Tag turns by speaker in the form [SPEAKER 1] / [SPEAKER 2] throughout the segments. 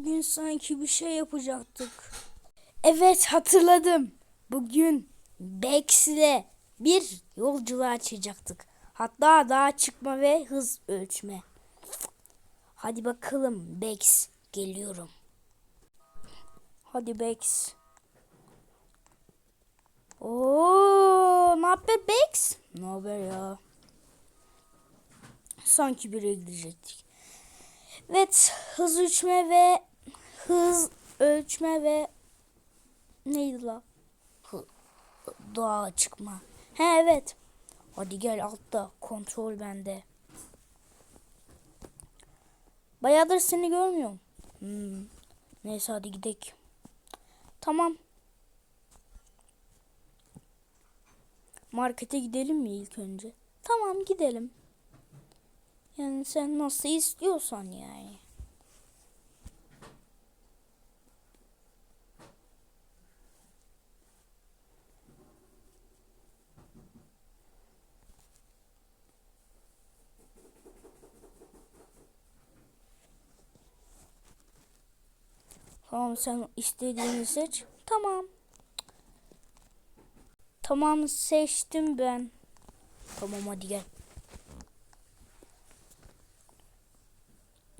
[SPEAKER 1] bugün sanki bir şey yapacaktık. Evet hatırladım. Bugün Bex ile bir yolculuğa çıkacaktık. Hatta dağa çıkma ve hız ölçme. Hadi bakalım Bex geliyorum. Hadi Bex. Oo, ne haber Bex? Ne haber ya? Sanki bir gidecektik. Evet, hız ölçme ve hız ölçme ve neydi la? Dağa çıkma. He evet. Hadi gel altta kontrol bende. Bayağıdır seni görmüyorum. Hmm. Neyse hadi gidelim. Tamam. Markete gidelim mi ilk önce? Tamam gidelim. Yani sen nasıl istiyorsan yani. Tamam sen istediğini seç. Tamam. Tamam seçtim ben. Tamam hadi gel.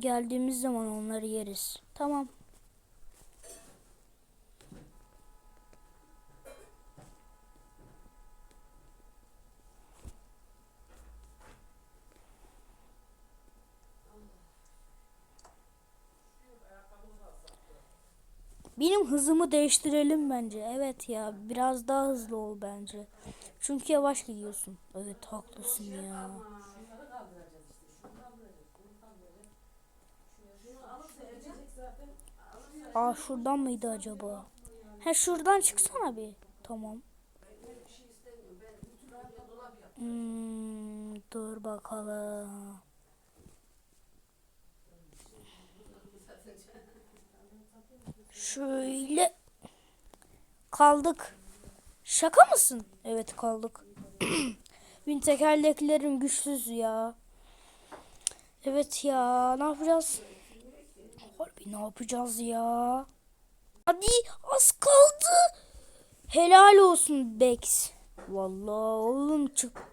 [SPEAKER 1] Geldiğimiz zaman onları yeriz. Tamam. Benim hızımı değiştirelim bence. Evet ya biraz daha hızlı ol bence. Çünkü yavaş gidiyorsun. Evet haklısın ya. Aa şuradan mıydı acaba? He şuradan çıksana bir. Tamam. Hmm, dur bakalım. Şöyle kaldık. Şaka mısın? Evet kaldık. Bin tekerleklerim güçsüz ya. Evet ya ne yapacağız? Harbi ne yapacağız ya? Hadi az kaldı. Helal olsun Bex. Vallahi oğlum çık.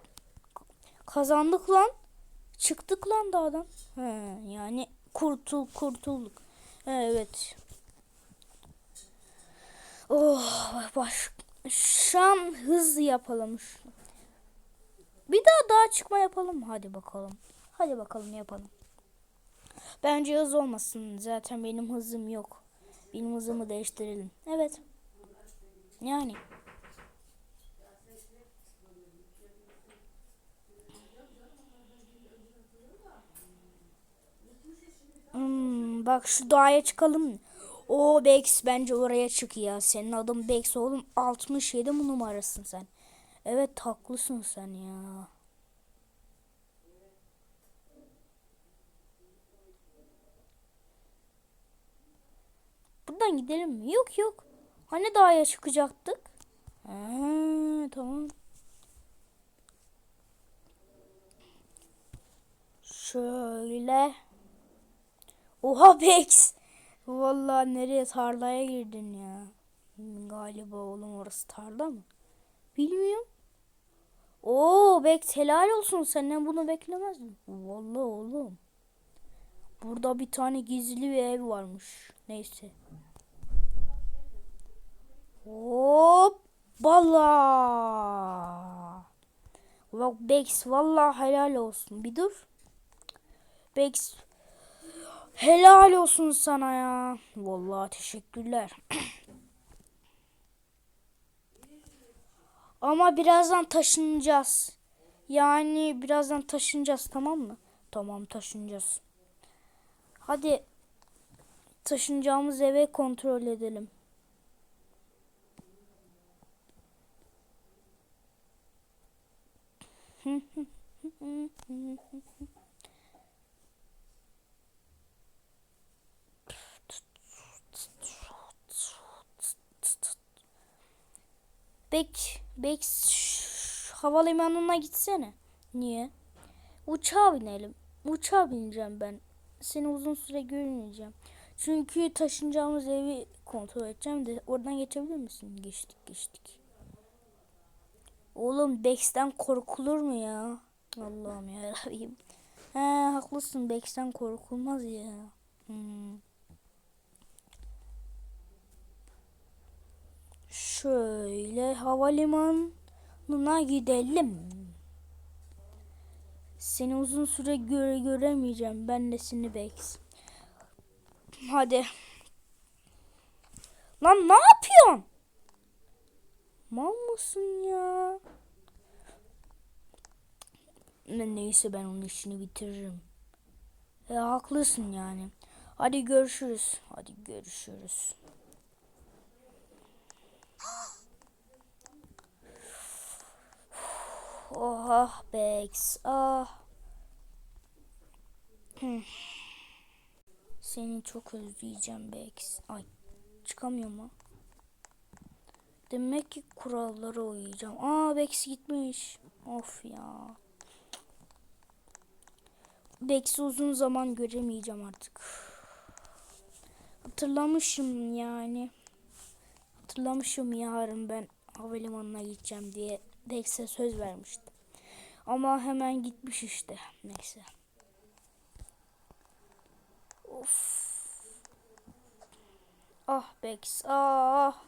[SPEAKER 1] Kazandık lan. Çıktık lan dağdan. He, yani kurtul kurtulduk. Evet. Oh baş. Şu an hızlı yapalım. Bir daha daha çıkma yapalım. Hadi bakalım. Hadi bakalım yapalım. Bence hız olmasın. Zaten benim hızım yok. Benim hızımı değiştirelim. Evet. Yani. Hmm, bak şu dağa çıkalım. O Bex bence oraya çık ya. Senin adın Bex oğlum. 67 mi numarasın sen? Evet haklısın sen ya. Buradan gidelim mi? Yok yok. Hani dağa çıkacaktık? Ha, tamam. Şöyle. Oha Bex. Vallahi nereye tarlaya girdin ya? Galiba oğlum orası tarla mı? Bilmiyorum. Oo Bex helal olsun senden bunu beklemezdim. Vallahi oğlum. Burada bir tane gizli bir ev varmış. Neyse. Hop bala. Bak Bex vallahi helal olsun. Bir dur. Bex helal olsun sana ya. Vallahi teşekkürler. Ama birazdan taşınacağız. Yani birazdan taşınacağız tamam mı? Tamam taşınacağız. Hadi taşınacağımız eve kontrol edelim. Bek, Bek havalimanına gitsene. Niye? Uçağa binelim. Uçağa bineceğim ben. Seni uzun süre görmeyeceğim. Çünkü taşınacağımız evi kontrol edeceğim de oradan geçebilir misin? Geçtik geçtik. Oğlum Bex'ten korkulur mu ya? Allah'ım yarabbim. He haklısın Bex'ten korkulmaz ya. Hmm. Şöyle havalimanına gidelim. Seni uzun süre göre göremeyeceğim. Ben de seni Bex. Hadi. Lan ne yapıyorsun? Mal mısın ya? Ne, neyse ben onun işini bitiririm. E, haklısın yani. Hadi görüşürüz. Hadi görüşürüz. Oh ah Bex ah. Seni çok özleyeceğim Bex. Ay çıkamıyor mu? Demek ki kurallara uyacağım. Aa Bex gitmiş. Of ya. Bex'i uzun zaman göremeyeceğim artık. Hatırlamışım yani. Hatırlamışım yarın ben havalimanına gideceğim diye Bex'e söz vermiştim. Ama hemen gitmiş işte. Neyse. Of. Ah Bex ah.